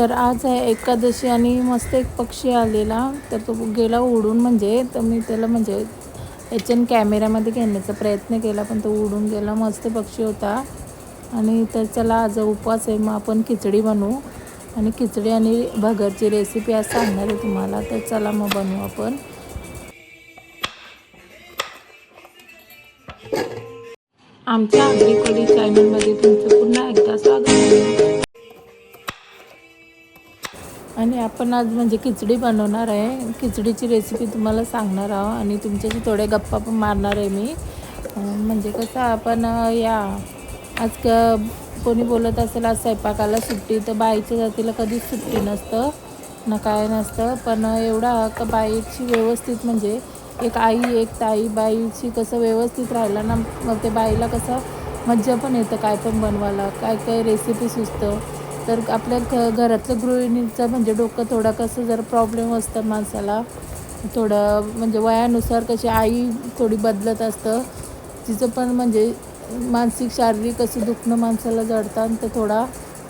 तर आज आहे एकादशी आणि मस्त एक पक्षी आलेला. तर तो गेला उडून म्हणजे तर मी त्याला म्हणजे याच्यान कॅमेऱ्यामध्ये घेण्याचा प्रयत्न केला पण तो उडून गेला. मस्त पक्षी होता. आणि तर चला आज उपवास आहे मग आपण खिचडी बनवू. आणि खिचडी आणि भगरची रेसिपी आज सांगणार आहे तुम्हाला. तर चला मग बनवू आपण. आमच्या आगरी चॅनलमध्ये तुमचं पुन्हा एकदा स्वागत आहे. आणि आपण आज म्हणजे खिचडी बनवणार आहे. खिचडीची रेसिपी तुम्हाला सांगणार आहोत आणि तुमच्याशी थोड्या गप्पा पण मारणार आहे मी. म्हणजे कसं आपण या आज क कोणी बोलत असेल आज स्वयंपाकाला सुट्टी तर बाईच्या जातीला कधीच सुट्टी नसतं. ना काय नसतं. पण एवढा का बाईची व्यवस्थित म्हणजे एक आई एक ताई बाईची कसं व्यवस्थित राहिला ना मग ते बाईला कसं मज्जा पण येतं काय पण बनवायला काय काय रेसिपी सुचतं. तर आपल्या घ घरातलं गृहिणीचं म्हणजे डोकं थोडं कसं जर प्रॉब्लेम असतं माणसाला थोडं म्हणजे वयानुसार कशी आई थोडी बदलत असतं तिचं पण म्हणजे मानसिक शारीरिक असं दुखणं माणसाला जडतं तर थोडा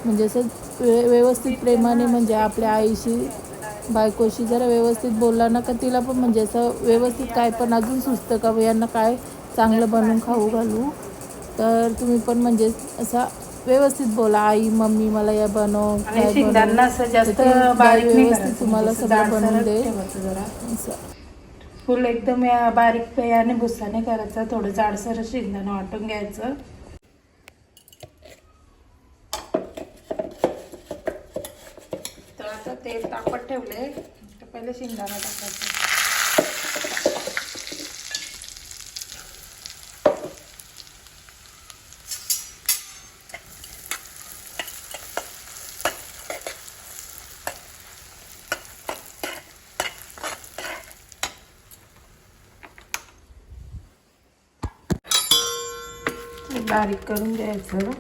म्हणजे असं वे व्यवस्थित प्रेमाने म्हणजे आपल्या आईशी बायकोशी जरा व्यवस्थित बोलला ना का तिला पण म्हणजे असं व्यवस्थित काय पण अजून सुचतं का यांना काय चांगलं बनवून खाऊ घालू. तर तुम्ही पण म्हणजे असा व्यवस्थित बोला आई मम्मी मला या बनव. शेंगदाणा असं जास्त बारीक नाही व्यवस्थित. तुम्हाला सगळं बनवून दे. फुल एकदम या बारीक पेयाने भुसाने करायचं थोडं जाडसर शेंगदाणा वाटून घ्यायचं तर आता तेल तापत ठेवले तर पहिले शेंगदाणा टाकायचं ते बारीक करून घ्यायचं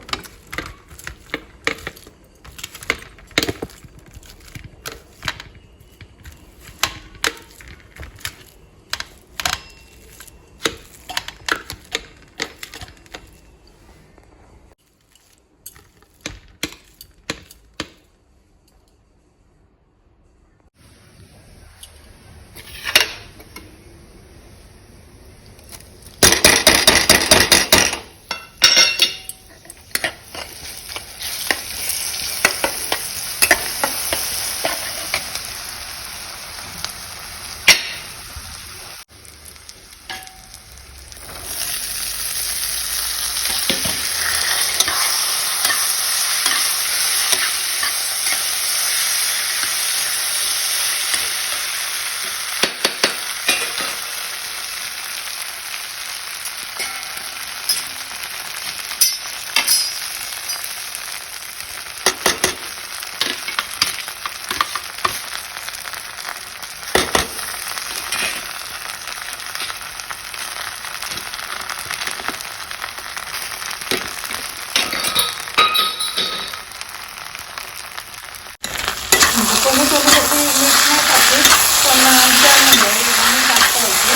म्हणजे कोणी मीठ नाही टाकली पण आमच्या म्हणजे आम्ही टाकतो होते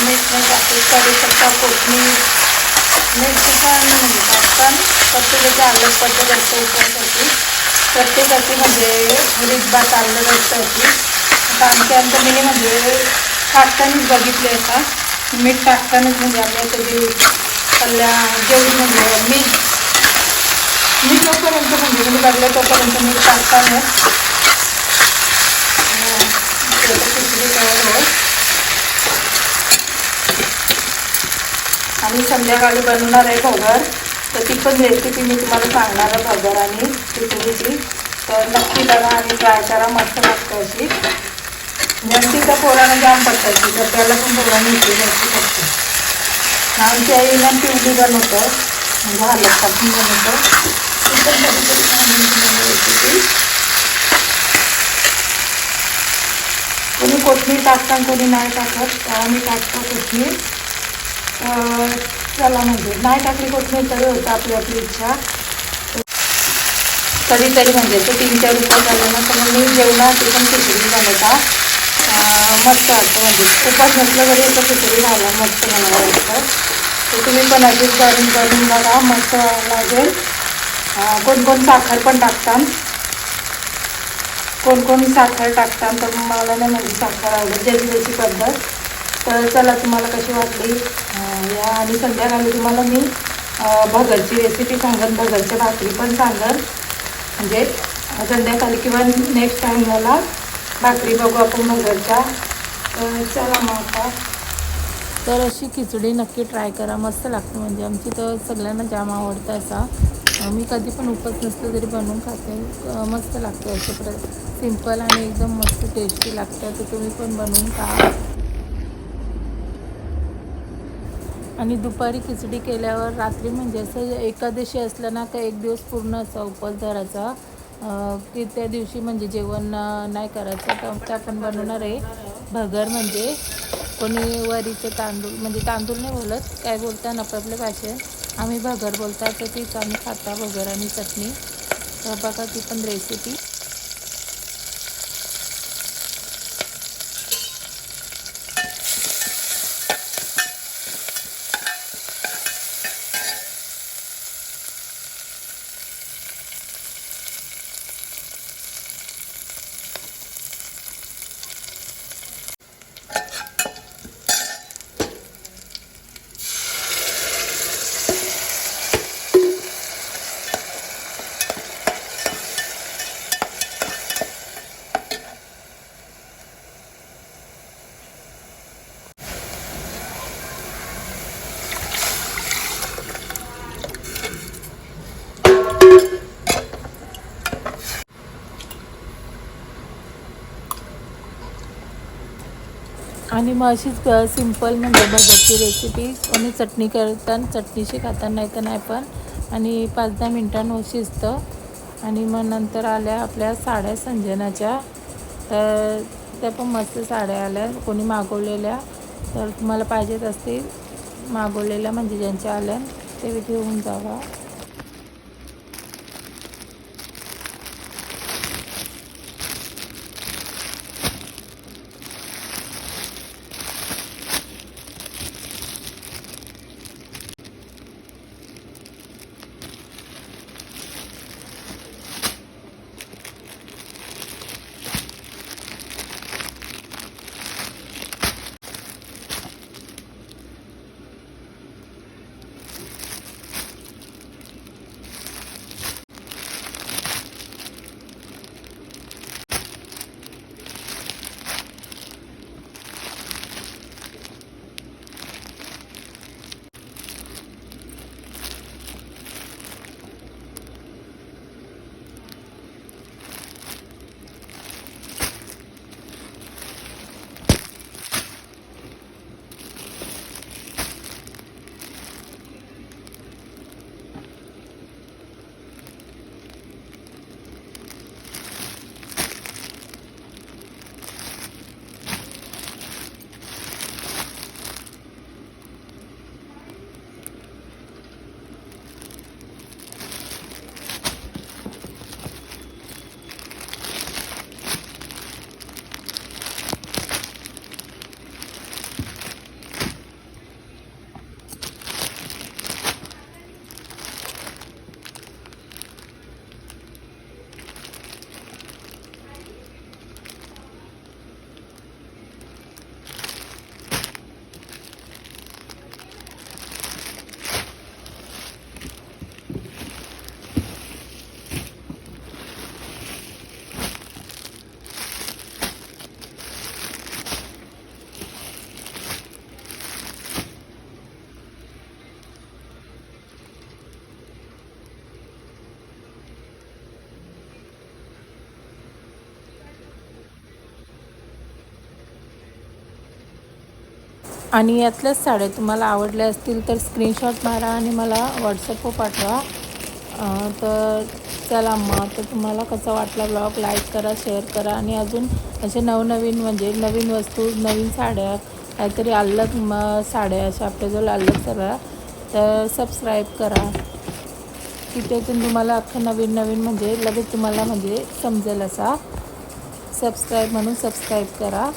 मीठ नाही टाकली कढीपत्ता कोथमीर मीठ म्हणजे टाकतात प्रत्येकाचे अलग पद्धत असते उपवासाची प्रत्येकाची म्हणजे रीतभात अलग असते होती आता आमच्या आमच्या मी म्हणजे टाकतानाच बघितले आता मीठ टाकतानाच म्हणजे आम्ही कधी पल्ल्या जेवढी म्हणजे मीठ मी जोपर्यंत म्हणजे मी लागले तोपर्यंत मी टाकताना खिचडी तयार होईल आणि संध्याकाळी बनवणार आहे भगर. तर ती पण रेसिपी मी तुम्हाला सांगणार आहे भगर आणि खिचडीची. तर नक्की बघा आणि ट्राय करा मस्त मस्त अशी. घरची तर जाम पडतात तर त्याला पण पोरांनी इथे घरची पडते आमची आई ना पिवली बनवतो झालं हालत टाकून बनवतो ती पण कधीतरी कोणी कोथमीर टाकतात कोणी नाही टाकत तर आम्ही टाकतो कोथमीर. चला म्हणजे नाही टाकली कोथमीर तरी होतं आपली आपली इच्छा. कधीतरी म्हणजे तो तीन चार रुपये झालं ना तर मग मी जेवणात पण खिचडी बनवता. अं, मस्त वाटतं म्हणजे. उपास म्हटलं तरी एका खिचडी घाला मस्त बनवायला वाटतं. तर तुम्ही पण अशीच करून करून बघा मस्त लागेल. कोण कोण साखर पण टाकतात. कोण कोण साखर टाकतात तर मला नाही म्हणजे साखर आवडत ज्याची पद्धत. तर चला तुम्हाला कशी वाटली? या आणि संध्याकाळी तुम्हाला मी भगरची रेसिपी सांगेन भगरच्या भाकरी पण सांगेन. म्हणजे संध्याकाळी किंवा नेक्स्ट टाईम मला भाकरी बघू आपण भगरच्या तर चला मग आता. तर अशी खिचडी नक्की ट्राय करा. मस्त लागते म्हणजे आमची तर सगळ्यांना जाम आवडतं असा. मी कधी पण उपवास नसलं तरी बनवून खाते. मस्त लागते असं प्र सिंपल आणि एकदम मस्त टेस्टी लागतं. तर तुम्ही पण बनवून खा. आणि दुपारी खिचडी केल्यावर रात्री म्हणजे असं एकादशी असलं ना का एक दिवस पूर्ण असा उपवास धरायचा. की त्या दिवशी म्हणजे जेवण नाही करायचं. तर ते आपण बनवणार आहे भगर म्हणजे. कोणी वरीचे तांदूळ म्हणजे तांदूळ नाही बोलत काय बोलतात आपापल्या भाषेत. आम्ही भगर बोलतात तर तीच आम्ही खाता भगर आणि चटणी. तर बघा ती पण रेसिपी आणि मग अशीच सिंपल म्हणजे भगरची रेसिपी कोणी चटणी करताना चटणीशी खाताना नाही तर नाही पण. आणि पाच दहा मिनटांवर शिजतं. आणि मग नंतर आल्या आपल्या साड्या संजनाच्या. तर त्या पण मस्त साड्या आल्या. कोणी मागवलेल्या. तर तुम्हाला पाहिजेत असतील मागवलेल्या म्हणजे ज्यांच्या आल्या ते घेऊन जावा. आणि यातल्याच साड्या तुम्हाला आवडल्या असतील तर स्क्रीनशॉट मारा आणि मला व्हॉट्सअपवर पाठवा. तर चला मग तर तुम्हाला कसा वाटला ब्लॉग लाईक करा शेअर करा आणि अजून असे नवनवीन म्हणजे नवीन वस्तू नवीन साड्या काहीतरी अलग म साड्या अशा आपल्याजवळ अलग करा. तर सबस्क्राईब करा. की तुम्हाला अख्खं नवीन नवीन म्हणजे लगेच तुम्हाला म्हणजे समजेल असा. सबस्क्राईब म्हणून सबस्क्राईब करा.